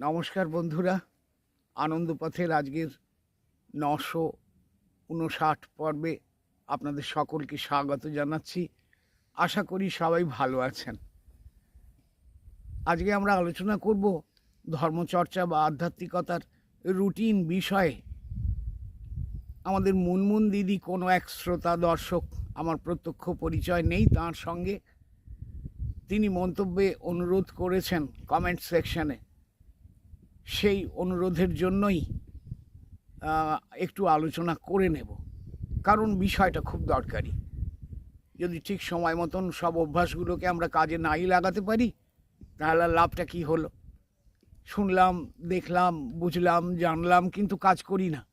নমস্কার বন্ধুরা। আনন্দপথের আজকের নশো উনষাট পর্বে আপনাদের সকলকে স্বাগত জানাচ্ছি। আশা করি সবাই ভালো আছেন। আজকে আমরা আলোচনা করব ধর্মচর্চা বা আধ্যাত্মিকতার রুটিন বিষয়ে। আমাদের মুনমুন দিদি কোনো এক শ্রোতা, দর্শক আমার প্রত্যক্ষ পরিচয় নেই তার সঙ্গে। তিনি মন্তব্যে অনুরোধ করেছেন কমেন্ট সেকশনে সেই অনুরোধের জন্যই একটু আলোচনা করে নেব। কারণ বিষয়টা খুব দরকারি। যদি ঠিক সময় মতন সব অভ্যাসগুলোকে আমরা কাজে নাই লাগাতে পারি, তাহলে লাভটা কি হলো? শুনলাম, দেখলাম, বুঝলাম, জানলাম, কিন্তু কাজ করি না।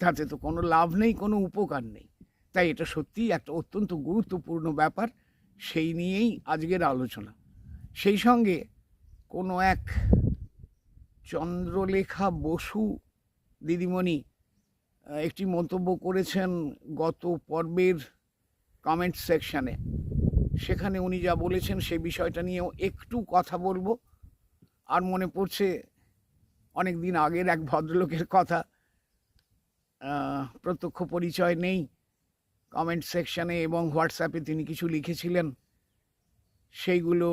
তাতে তো কোনো লাভ নেই, কোনো উপকার নেই। তাই এটা সত্যিই একটা অত্যন্ত গুরুত্বপূর্ণ ব্যাপার, সেই নিয়েই আজকের আলোচনা। সেই সঙ্গে কোনো এক চন্দ্রলেখা বসু দিদিমণি একটি মন্তব্য করেছেন গত পর্বের কমেন্ট সেকশানে সেখানে উনি যা বলেছেন সেই বিষয়টা নিয়েও একটু কথা বলব। আর মনে পড়ছে অনেক দিন আগের এক ভদ্রলোকের কথা প্রত্যক্ষ পরিচয় নেই কমেন্ট সেকশানে এবং হোয়াটসঅ্যাপে তিনি কিছু লিখেছিলেন। সেইগুলো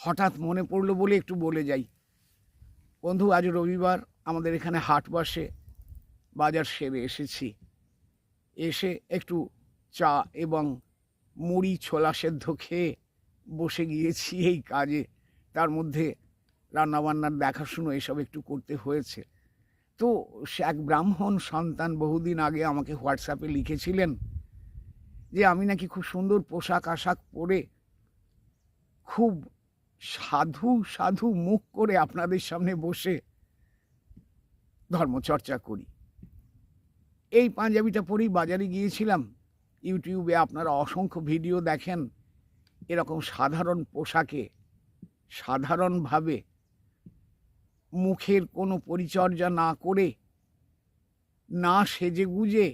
হঠাৎ মনে পড়ল বলে একটু বলে যাই। বন্ধু, আজ রবিবার আমাদের এখানে হাট বসে। বাজার সেরে এসেছি। এসে একটু চা এবং মুড়ি ছোলা সেদ্ধ খেয়ে বসে গিয়েছি এই কাজে। তার মধ্যে রান্নাবান্নার দেখাশুনো এসব একটু করতে হয়েছে। তো সে এক ব্রাহ্মণ সন্তান বহুদিন আগে আমাকে হোয়াটসঅ্যাপে লিখেছিলেন যে, আমি নাকি খুব সুন্দর পোশাক আশাক পরে খুব সাধু সাধু মুখ করে আপনাদের সামনে বসে ধর্মচর্চা করি। এই পাঞ্জাবিটা পরেই বাজারে গিয়েছিলাম। ইউটিউবে আপনারা অসংখ্য ভিডিও দেখেন। এরকম সাধারণ পোশাকে, সাধারণভাবে মুখের কোনো পরিচর্যা না করে, না সেজে গুজে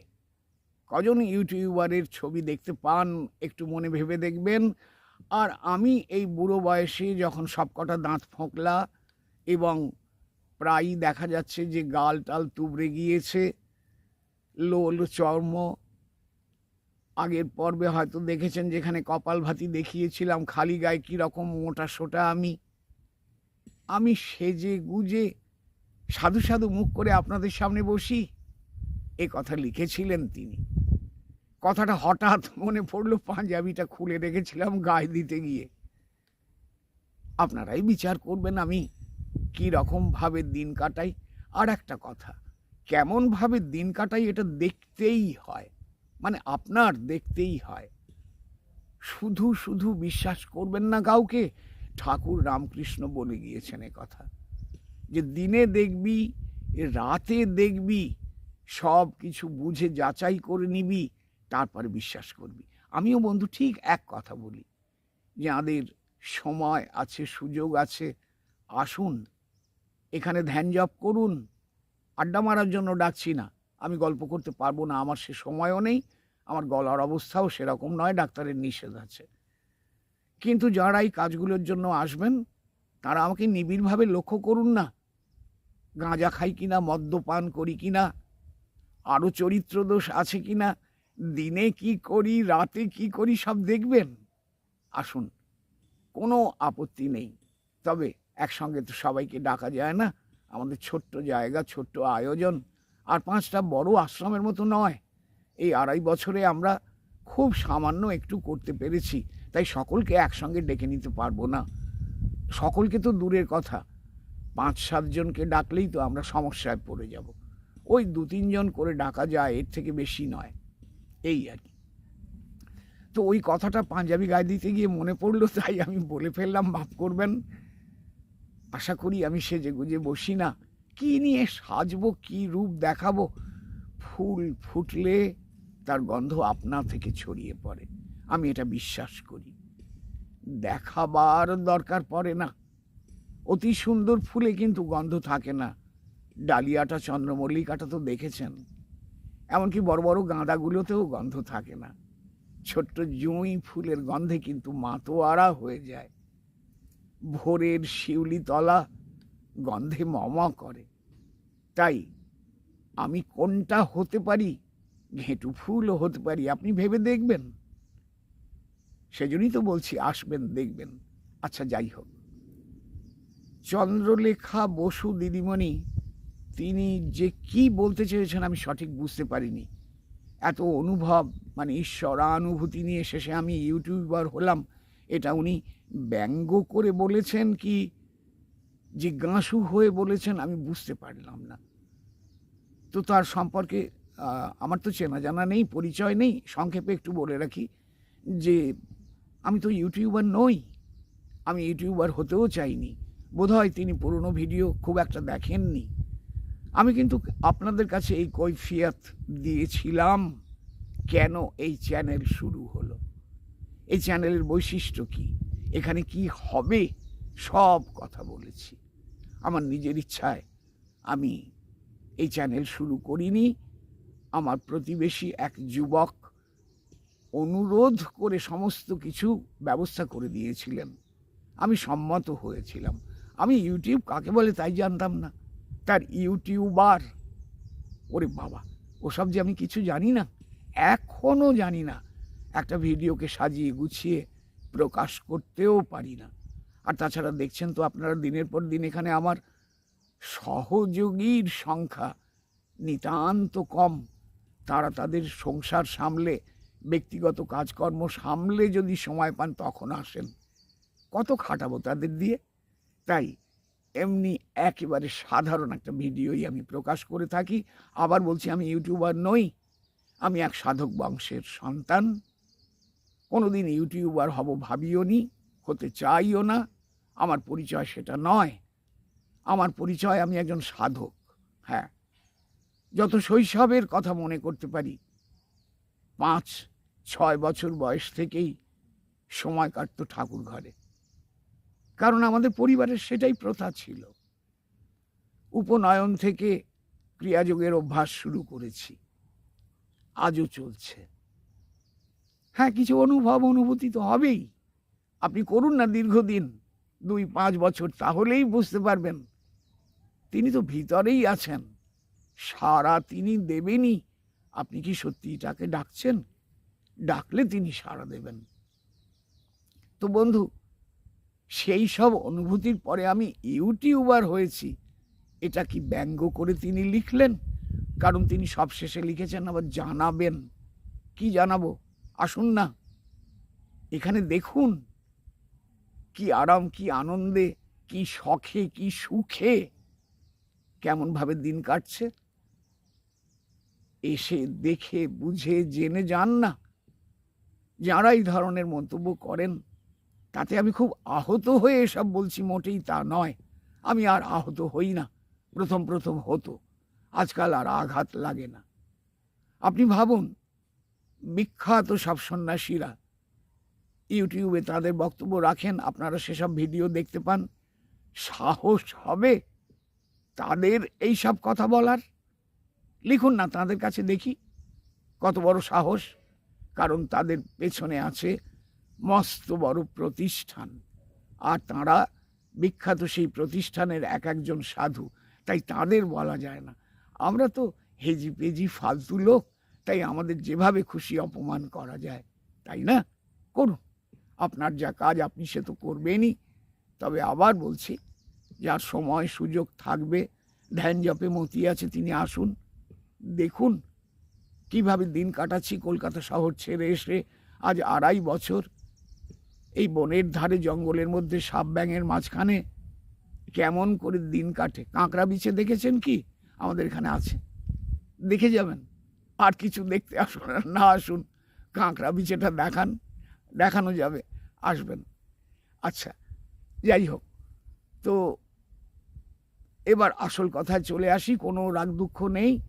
কজন ইউটিউবারের ছবি দেখতে পান, একটু মনে ভেবে দেখবেন। আর আমি এই বুড়ো বয়সে যখন সবকটা দাঁত ফোঁকলা এবং প্রায়ই দেখা যাচ্ছে যে গাল টাল তুবড়ে গিয়েছে, লোল, চর্ম, আগের পর্বে হয়তো দেখেছেন যেখানে কপাল ভাতি দেখিয়েছিলাম, খালি গায়ে কীরকম মোটা সোটা আমি। আমি সেজে গুজে সাধু সাধু মুখ করে আপনাদের সামনে বসি। এ কথা লিখেছিলেন তিনি। কথাটা হঠাৎ মনে পড়ল, পাঞ্জাবিটা খুলে রেখেছিলাম গায়ে দিতে গিয়ে। আপনারাই বিচার করবেন আমি কী রকমভাবে দিন কাটাই। আর একটা কথা কেমনভাবে দিন কাটাই এটা দেখতেই হয় মানে আপনার দেখতেই হয়। শুধু শুধু বিশ্বাস করবেন না কাউকে, ঠাকুর রামকৃষ্ণ বলে গিয়েছেন এ কথা। যে দিনে দেখবি, রাতে দেখবি সব কিছু বুঝে যাচাই করে নিবি তারপরে বিশ্বাস করবি। আমিও বন্ধু, ঠিক এক কথা বলি, যাদের সময় আছে, সুযোগ আছে, আসুন, এখানে ধ্যান জপ করুন, আড্ডা মারার জন্য ডাকছি না, আমি গল্প করতে পারব না, আমার সে সময়ও নেই, আমার গলার অবস্থাও সেরকম নয়, ডাক্তারের নিষেধ আছে। কিন্তু যারা এই কাজগুলোর জন্য আসবেন, তারা আমাকে নিবিড়ভাবে লক্ষ্য করুন না, গাঁজা খাই কিনা, মদ্যপান করি কিনা, আরও চরিত্র দোষ আছে কিনা দিনে কি করি, রাতে কি করি, সব দেখবেন। আসুন, কোনো আপত্তি নেই। তবে একসঙ্গে তো সবাইকে ডাকা যায় না। আমাদের ছোট্ট জায়গা, ছোট্ট আয়োজন। আর পাঁচটা বড় আশ্রমের মতো নয়। এই আড়াই বছরে আমরা খুব সামান্য একটু করতে পেরেছি। তাই সকলকে একসঙ্গে ডেকে নিতে পারব না। সকলকে তো দূরের কথা। পাঁচ সাতজনকে ডাকলেই তো আমরা সমস্যায় পড়ে যাব। ওই দু তিনজন করে ডাকা যায়, এর থেকে বেশি নয়। এই আর কি। তো ওই কথাটা পাঞ্জাবি গায়ে দিতে গিয়ে মনে পড়ল, তাই আমি বলে ফেললাম, মাফ করবেন। আশা করি আমি সেজে গুজে বসি না। কি নিয়ে সাজবো, কি রূপ দেখাবো? ফুল ফুটলে তার গন্ধ আপনা থেকে ছড়িয়ে পড়ে। আমি এটা বিশ্বাস করি। দেখাবার দরকার পড়ে না। অতি সুন্দর ফুলে কিন্তু গন্ধ থাকে না। ডালিয়াটা, চন্দ্রমল্লিকাটা তো দেখেছেন। এমনকি বড় বড় গাঁদাগুলোতেও গন্ধ থাকে না। ছোট্ট জুঁই ফুলের গন্ধে কিন্তু মাতোয়ারা হয়ে যায়। ভোরের শিউলি তলা গন্ধে মমা করে। তাই আমি কোনটা হতে পারি? ঘেঁটু ফুলও হতে পারি, আপনি ভেবে দেখবেন। সেজন্যই তো বলছি আসবেন, দেখবেন। আচ্ছা যাই হোক। চন্দ্রলেখা বসু দিদিমণি তিনি যে কি বলতে চেয়েছেন আমি সঠিক বুঝতে পারিনি। এত অনুভব মানে ঈশ্বরানুভূতি নিয়ে শেষে আমি ইউটিউবার হলাম, এটা উনি ব্যঙ্গ করে বলেছেন কি, যে গাঁসু হয়ে বলেছেন, আমি বুঝতে পারলাম না। তো তার সম্পর্কে আমার তো চেনা জানা নেই, পরিচয় নেই, সংক্ষেপে একটু বলে রাখি যে, আমি তো ইউটিউবার নই, আমি ইউটিউবার হতেও চাইনি। বোধহয় তিনি পুরনো ভিডিও খুব একটা দেখেননি। আমি কিন্তু আপনাদের কাছে এই কৈফিয়ত দিয়েছিলাম, কেন এই চ্যানেল শুরু হলো? এই চ্যানেলের বৈশিষ্ট্য কি? এখানে কি হবে? সব কথা বলেছি। আমার নিজের ইচ্ছায় আমি এই চ্যানেল শুরু করিনি। আমার প্রতিবেশী এক যুবক অনুরোধ করে সমস্ত কিছু ব্যবস্থা করে দিয়েছিলেন। আমি সম্মত হয়েছিলাম। আমি ইউটিউব কাকে বলে তাই জানতাম না। তার ইউটিউবার। ওরে বাবা, ওসব যে আমি কিছু জানি না এখনও জানি না। একটা ভিডিওকে সাজিয়ে গুছিয়ে প্রকাশ করতেও পারি না। আর তাছাড়া দেখছেন তো আপনারা দিনের পর দিন এখানে আমার সহযোগীর সংখ্যা নিতান্ত কম। তারা তাদের সংসার সামলে, ব্যক্তিগত কাজকর্ম সামলে যদি সময় পান তখন আসেন। কত খাটাবো তাদের দিয়ে? তাই এমনি একেবারে সাধারণ একটা ভিডিওই আমি প্রকাশ করে থাকি। আবার বলছি, আমি ইউটিউবার নই, আমি এক সাধক বংশের সন্তান। কোনোদিন ইউটিউবার হব ভাবিও নি, হতে চাইও না, আমার পরিচয় সেটা নয়। আমার পরিচয় আমি একজন সাধক হ্যাঁ। যত শৈশবের কথা মনে করতে পারি, পাঁচ, ছয় বছর বয়স থেকেই সময় কাটতো ঠাকুর ঘরে কারণ আমাদের পরিবারের সেটাই প্রথা ছিল। উপনয়ন থেকে ক্রিয়াযোগের অভ্যাস শুরু করেছি। আজও চলছে। হ্যাঁ কিছু অনুভব, অনুভূতি তো হবেই। আপনি করুন না দীর্ঘদিন, দুই, পাঁচ বছর, তাহলেই বুঝতে পারবেন। তিনি তো ভিতরেই আছেন। সারা তিনি দেবেনই। আপনি কি সত্যি তাকে ডাকছেন? ডাকলে তিনি সাড়া দেবেন। তো বন্ধু সেই সব অনুভূতির পরে আমি ইউটিউবার হয়েছি। এটা কি ব্যঙ্গ করে তিনি লিখলেন? কারণ তিনি সবশেষে লিখেছেন আবার জানাবেন। কি জানাব? আসুন না। এখানে দেখুন। কি আরাম, কি আনন্দে, কি শখে, কি সুখে। কেমনভাবে দিন কাটছে? এসে দেখে, বুঝে, জেনে যান না। যারা এই ধরনের মন্তব্য করেন তাতে আমি খুব আহত হয়ে এসব বলছি, মোটেই তা নয়। আমি আর আহত হই না। প্রথম প্রথম হতো। আজকাল আর আঘাত লাগে না। আপনি ভাবুন, বিখ্যাত সব সন্ন্যাসীরা ইউটিউবে তাদের বক্তব্য রাখেন, আপনারা সেসব ভিডিও দেখতে পান। সাহস হবে তাদের এই সব কথা বলার? লিখুন না, তাদের কাছে দেখি। কত বড় সাহস, কারণ তাদের পেছনে আছে মস্ত বড় প্রতিষ্ঠান। আর তারা বিখ্যাত সেই প্রতিষ্ঠানের এক একজন সাধু, তাই তাদের বলা যায় না। আমরা তো হেজি পেজি ফালতু লোক, তাই আমাদের যেভাবে খুশি অপমান করা যায়, তাই না? করুন, আপনার যা কাজ আপনি সে তো করবেনই। তবে আবার বলছি, যার সময় সুযোগ থাকবে, ধ্যান জপে মতি আছে তিনি আসুন। দেখুন, কীভাবে দিন কাটাচ্ছি কলকাতা শহর ছেড়ে এসে আজ আড়াই বছর এই বনের ধারে জঙ্গলের মধ্যে সাপ ব্যাঙের মাঝখানে কেমন করে দিন কাটে? কাঁকড়া বিছে দেখেছেন কি? আমাদের এখানে আছে। দেখে যাবেন। আর কিছু দেখতে আসুন না আসুন। কাঁকড়া বিছেটা দেখান। দেখানো যাবে। আসবেন। আচ্ছা যাই হোক। তো এবার আসল কথায় চলে আসি। কোনো রাগ দুঃখ নেই।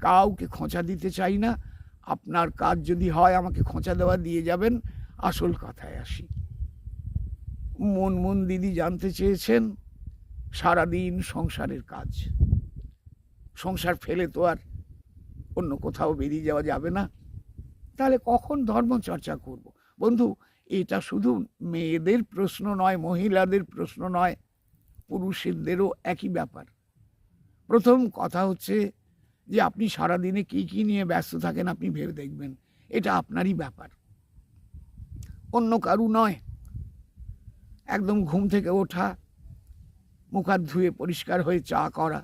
কাউকে খোঁচা দিতে চাই না। আপনার কাজ যদি হয়, আমাকে খোঁচা দেওয়া দিয়ে যাবেন। আসল কথায় আসি। মন মন দিদি জানতে চেয়েছেন, সারাদিন সংসারের কাজ। সংসার ফেলে তো আর অন্য কোথাও বেরিয়ে যাওয়া যাবে না। তাহলে কখন ধর্ম চর্চা করব? বন্ধু, এটা শুধু মেয়েদের প্রশ্ন নয়, মহিলাদের প্রশ্ন নয়, পুরুষদেরও একই ব্যাপার। প্রথম কথা হচ্ছে যে আপনি সারাদিনে কি কি নিয়ে ব্যস্ত থাকেন আপনি ভেবে দেখবেন। এটা আপনারই ব্যাপার। অন্য কারু নয়। একদম ঘুম থেকে ওঠা মুখ হাত ধুয়ে পরিষ্কার হয়ে চা করা,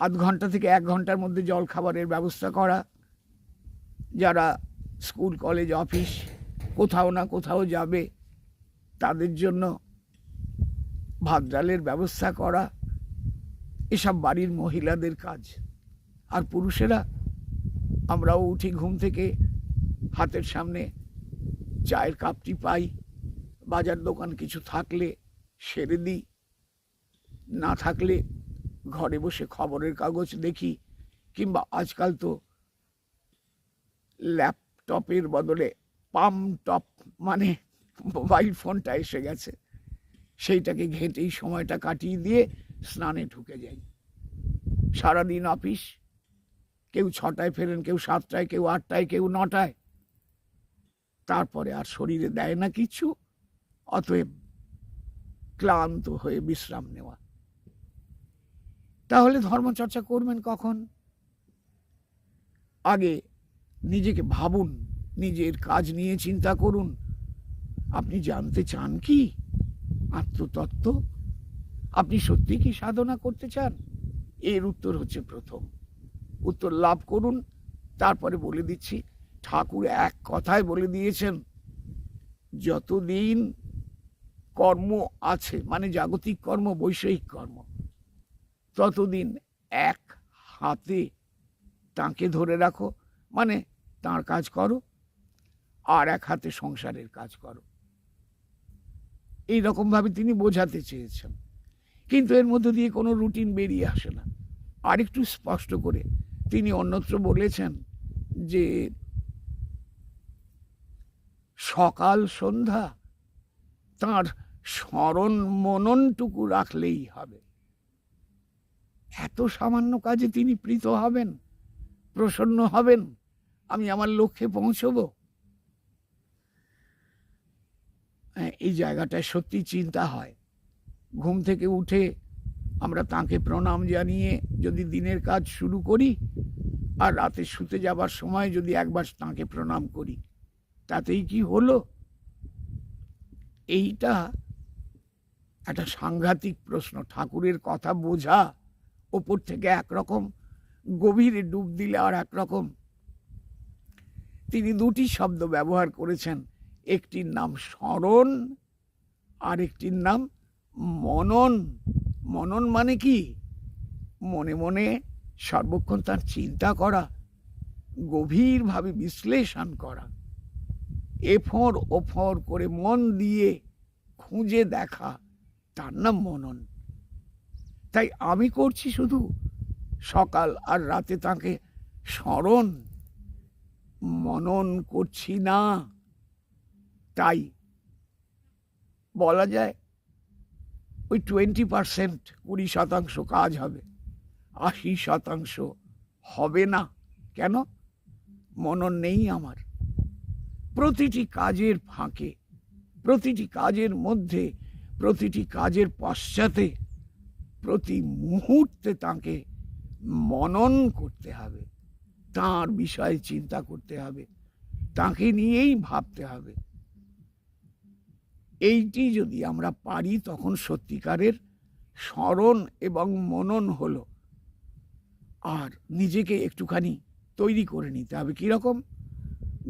আধ ঘণ্টা থেকে এক ঘণ্টার মধ্যে জল খাবারের ব্যবস্থা করা, যারা স্কুল, কলেজ, অফিস কোথাও না কোথাও যাবে, তাদের জন্য ভাত ডালের ব্যবস্থা করা, এসব বাড়ির মহিলাদের কাজ। আর পুরুষেরা, আমরাও উঠি ঘুম থেকে, হাতের সামনে চায়ের কাপটি পাই। বাজার দোকান কিছু থাকলে সেরে দিই। না থাকলে ঘরে বসে খবরের কাগজ দেখি কিংবা আজকাল তো ল্যাপটপের বদলে পাম টপ মানে মোবাইল ফোনটা এসে গেছে। সেইটাকে ঘেঁটেই সময়টা কাটিয়ে দিয়ে স্নানে ঢুকে যাই। সারাদিন অফিস, কেউ ছটায় ফেরেন, কেউ সাতটায়, কেউ আটটায়, কেউ নটায়। তারপরে আর শরীরে দেয় না কিছু। অতএব ক্লান্ত হয়ে বিশ্রাম নেওয়া। তাহলে ধর্মচর্চা করবেন কখন? আগে নিজেকে ভাবুন, নিজের কাজ নিয়ে চিন্তা করুন। আপনি জানতে চান কি? আত্মতত্ত্ব? আপনি সত্যি কি সাধনা করতে চান? এর উত্তর হচ্ছে প্রথম। উত্তর লাভ করুন, তারপরে বলে দিচ্ছি, ঠাকুর এক কথায় বলে দিয়েছেন, যতদিন কর্ম আছে মানে জাগতিক কর্ম, বৈষয়িক কর্ম। ততদিন এক হাতে তাকে ধরে রাখো মানে তার কাজ করো, আর এক হাতে সংসারের কাজ করো। এই রকমভাবে তিনি বোঝাতে চেয়েছেন। কিন্তু এর মধ্যে দিয়ে কোনো রুটিন বেরিয়ে আসে না। আরেকটু স্পষ্ট করে তিনি অন্যত্র বলেছেন যে, সকাল সন্ধ্যা তার স্মরণ মননটুকু রাখলেই হবে। এত সামান্য কাজে তিনি প্রীত হবেন প্রসন্ন হবেন আমি আমার লক্ষ্যে পৌঁছব। হ্যাঁ, এই জায়গাটায় সত্যি চিন্তা হয়। ঘুম থেকে উঠে আমরা তাকে প্রণাম জানিয়ে যদি দিনের কাজ শুরু করি আর রাতে শুতে যাবার সময় যদি একবার তাকে প্রণাম করি তাতেই কি হলো? এইটা একটা সাংঘাতিক প্রশ্ন। ঠাকুরের কথা বোঝা ওপর থেকে একরকম, গভীরে ডুব দিলে আর একরকম। তিনি দুটি শব্দ ব্যবহার করেছেন, একটির নাম স্মরণ আর একটির নাম মনন। মনন মানে কি? মনে মনে সর্বক্ষণ তার চিন্তা করা, গভীরভাবে বিশ্লেষণ করা। এফর ওফর করে মন দিয়ে খুঁজে দেখা। তার নাম মনন। তাই আমি করছি শুধু সকাল আর রাতে তাকে স্মরণ। মনন করছি না। তাই বলা যায় ওই টোয়েন্টি পারসেন্ট কুড়ি শতাংশ কাজ হবে, আশি শতাংশ হবে না। কেন? মনন নেই আমার। প্রতিটি কাজের ফাঁকে, প্রতিটি কাজের মধ্যে প্রতিটি কাজের পশ্চাতে, প্রতি মুহূর্তে তাকে মনন করতে হবে। তার বিষয়ে চিন্তা করতে হবে। তাকে নিয়েই ভাবতে হবে। এইটি যদি আমরা পারি, তখন সত্যিকারের স্মরণ এবং মনন হলো। আর নিজেকে একটুখানি তৈরি করে নিতে হবে। কীরকম?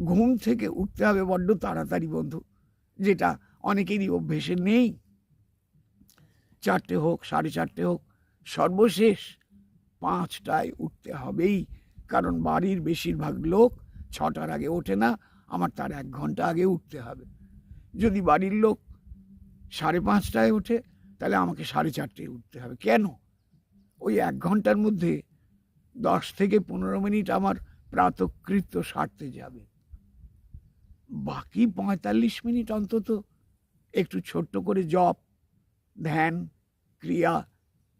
ঘুম থেকে উঠতে হবে বড্ড তাড়াতাড়ি বন্ধু, যেটা অনেকেরই অভ্যেসে নেই। চারটে হোক, সাড়ে চারটে হোক, সর্বশেষ পাঁচটায় উঠতে হবেই। কারণ বাড়ির বেশিরভাগ লোক ছটার আগে ওঠে না, আমার তার এক ঘণ্টা আগে উঠতে হবে। যদি বাড়ির লোক সাড়ে পাঁচটায় ওঠে, তাহলে আমাকে সাড়ে চারটেয় উঠতে হবে। কেন? ওই এক ঘণ্টার মধ্যে দশ থেকে পনেরো মিনিট আমার প্রাতকৃত্য সারতে যাবে। বাকি পঁয়তাল্লিশ মিনিট অন্তত একটু ছোট্ট করে জপ ধ্যান, ক্রিয়া,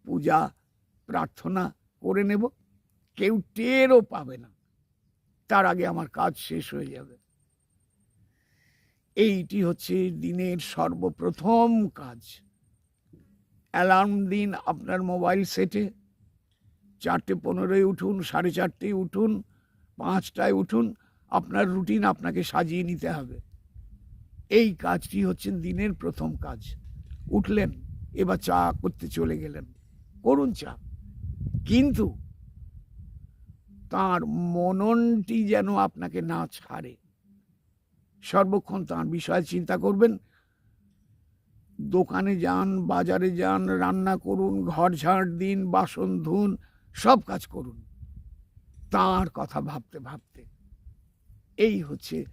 পূজা, প্রার্থনা করে নেব। কেউ টেরও পাবে না। তার আগে আমার কাজ শেষ হয়ে যাবে। এইটি হচ্ছে দিনের সর্বপ্রথম কাজ। অ্যালার্ম দিন আপনার মোবাইল সেটে। চারটে পনেরোয় উঠুন, সাড়ে চারটেয় উঠুন, পাঁচটায় উঠুন। আপনার রুটিন আপনাকে সাজিয়ে নিতে হবে। এই কাজটি হচ্ছে দিনের প্রথম কাজ। উঠলেন, এবার চা করতে চলে গেলেন। করুন চা। কিন্তু তার মননটি যেন আপনাকে না ছাড়ে। সর্বক্ষণ তার বিষয়ে চিন্তা করবেন। দোকানে যান, বাজারে যান, রান্না করুন, ঘর ঝাড় দিন, বাসন ধুন, সব কাজ করুন। তার কথা ভাবতে ভাবতে এই হচ্ছে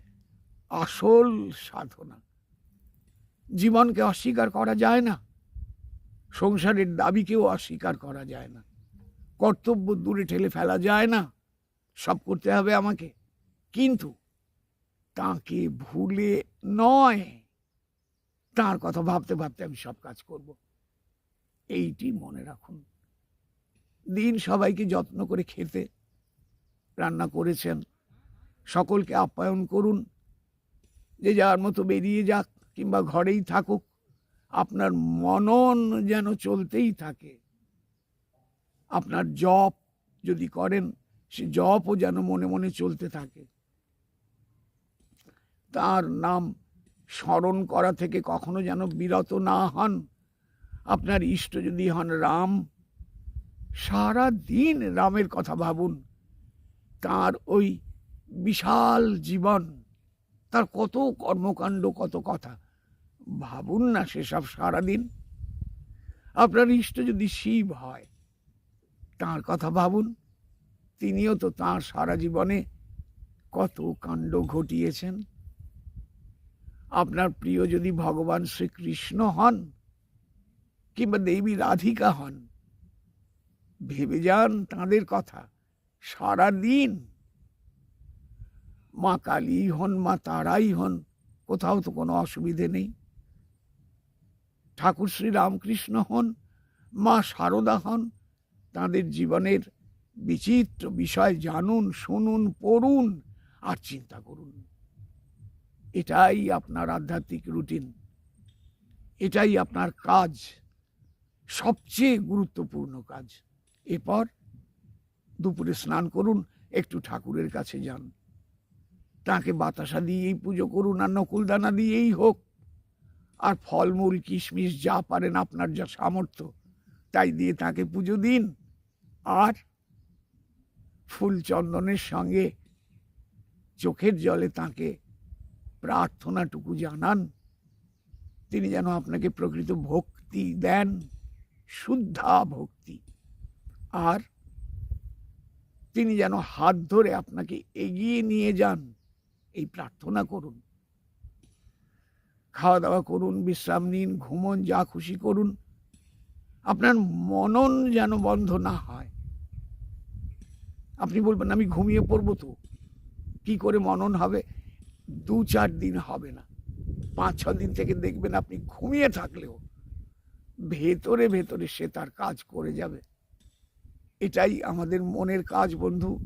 আসল সাধনা। জীবনকে অস্বীকার করা যায় না। সংসারের দাবিকেও অস্বীকার করা যায় না। কর্তব্য দূরে ঠেলে ফেলা যায় না। সব করতে হবে আমাকে। কিন্তু তাকে ভুলে নয়। তার কথা ভাবতে ভাবতে আমি সব কাজ করব। এইটি মনে রাখুন। দিন সবাইকে যত্ন করে খেতে, রান্না করেছেন। সকলকে আপ্যায়ন করুন। যে যার মতো বেরিয়ে যাক। কিংবা ঘরেই থাকুক, আপনার মনন যেন চলতেই থাকে। আপনার জপ যদি করেন, সে জপও যেন মনে মনে চলতে থাকে। তার নাম স্মরণ করা থেকে কখনো যেন বিরত না হন। আপনার ইষ্ট যদি হন রাম, সারা দিন রামের কথা ভাবুন। তার ওই বিশাল জীবন, তার কত কর্মকাণ্ড, কত কথা। ভাবুন না সেসব সারাদিন। আপনার ইষ্ট যদি শিব হয়, তার কথা ভাবুন। তিনিও তো তাঁর সারা জীবনে কত কাণ্ড ঘটিয়েছেন। আপনার প্রিয় যদি ভগবান শ্রীকৃষ্ণ হন, কিংবা দেবী রাধিকা হন, ভেবে যান তাঁদের কথা সারা দিন মা কালী হন, মা তারাই হন, কোথাও তো কোনো অসুবিধে নেই। ঠাকুর শ্রী রামকৃষ্ণ হন, মা সারদা হন, তাঁদের জীবনের বিচিত্র বিষয় জানুন, শুনুন, পড়ুন আর চিন্তা করুন। এটাই আপনার আধ্যাত্মিক রুটিন। এটাই আপনার কাজ, সবচেয়ে গুরুত্বপূর্ণ কাজ। এরপর দুপুরে স্নান করুন, একটু ঠাকুরের কাছে যান। তাকে বাতাসা দিয়েই পুজো করুন আর নকুলদানা দিয়েই হোক। আর ফলমূল, কিশমিশ যা পারেন আপনার যা সামর্থ্য, তাই দিয়ে তাকে পুজো দিন। আর ফুল চন্দনের সঙ্গে চোখের জলে তাকে প্রার্থনাটুকু জানান। তিনি যেন আপনাকে প্রকৃত ভক্তি দেন, শুদ্ধা ভক্তি। আর তিনি যেন হাত ধরে আপনাকে এগিয়ে নিয়ে যান, এই প্রার্থনা করুন। খাওয়া দাওয়া করুন, বিশ্রাম নিন, ঘুমন, যা খুশি করুন। আপনার মনন যেন বন্ধ না হয়। আপনি বলবেন, আমি ঘুমিয়ে পড়ব তো। কি করে মনন হবে? দু চার দিন হবে না। পাঁচ, ছ দিন থেকে দেখবেন আপনি ঘুমিয়ে থাকলেও ভেতরে ভেতরে সে তার কাজ করে যাবে। এটাই আমাদের মনের কাজ, বন্ধু।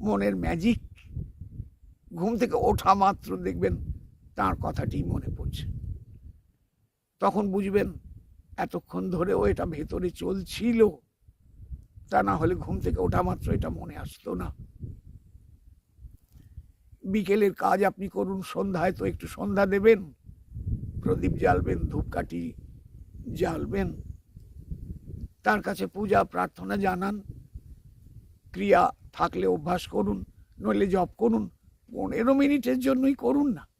মনের ম্যাজিক। ঘুম থেকে ওঠা মাত্র দেখবেন তার কথাটি মনে পড়ছে। তখন বুঝবেন, এতক্ষণ ধরেও এটা ভেতরে চলছিল। তা না হলে ঘুম থেকে ওঠা মাত্র এটা মনে আসতো না। বিকেলের কাজ আপনি করুন, সন্ধ্যায় তো একটু সন্ধ্যা দেবেন। প্রদীপ জ্বালবেন, ধূপকাঠি জ্বালবেন। তার কাছে পূজা, প্রার্থনা জানান। ক্রিয়া থাকলে অভ্যাস করুন, নইলে জপ করুন। পনেরো মিনিটের জন্যই করুন না।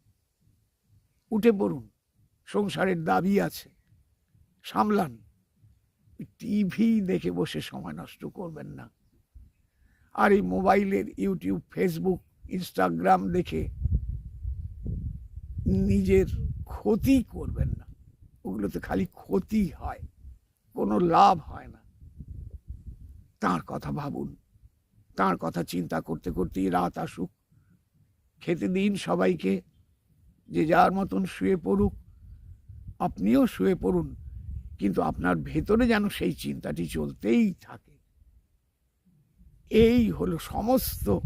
উঠে পড়ুন। সংসারের দাবি আছে। সামলান। টিভি দেখে বসে সময় নষ্ট করবেন না। আর এই মোবাইলের ইউটিউব, ফেসবুক, ইনস্টাগ্রাম দেখে নিজের ক্ষতি করবেন না। ওগুলোতে খালি ক্ষতি হয়। কোনো লাভ হয় না। তার কথা ভাবুন। তার কথা চিন্তা করতে করতেই রাত আসুক। খেতে দিন সবাইকে। যে যার মতন শুয়ে পড়ুক, আপনিও শুয়ে পড়ুন, কিন্তু আপনার ভেতরে যেন সেই চিন্তাটি চলতেই থাকে। এই হলো সমস্ত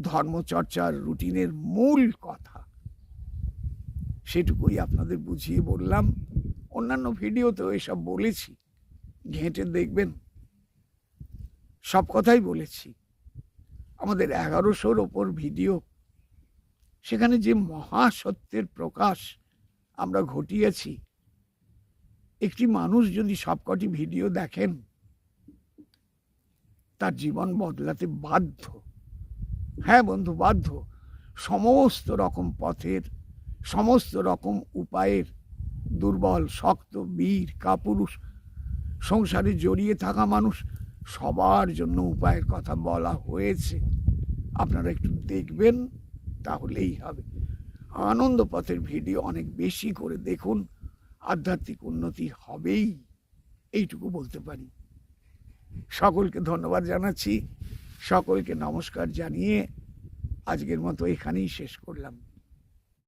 ধর্মচর্চার রুটিনের মূল কথা। সেটুকুই আপনাদের বুঝিয়ে বললাম। অন্যান্য ভিডিওতেও এসব বলেছি। ঘেঁটে দেখবেন। সব কথাই বলেছি। আমাদের এগারোশোর ওপর ভিডিও সেখানে যে মহাসত্যের প্রকাশ আমরা ঘটিয়েছি। একটি মানুষ যদি সবকটি ভিডিও দেখেন, তার জীবন বদলাতে বাধ্য। হ্যাঁ বন্ধু, বাধ্য। সমস্ত রকম পথের, সমস্ত রকম উপায়ের, দুর্বল, শক্ত, বীর, কাপুরুষ, সংসারে জড়িয়ে থাকা মানুষ, সবার জন্য উপায়ের কথা বলা হয়েছে। আপনারা একটু দেখবেন। তাহলেই হবে। আনন্দ পথের ভিডিও অনেক বেশি করে দেখুন, আধ্যাত্মিক উন্নতি হবেই, এইটুকু বলতে পারি। সকলকে ধন্যবাদ জানাচ্ছি, সকলকে নমস্কার জানিয়ে আজকের মতো এখানেই শেষ করলাম।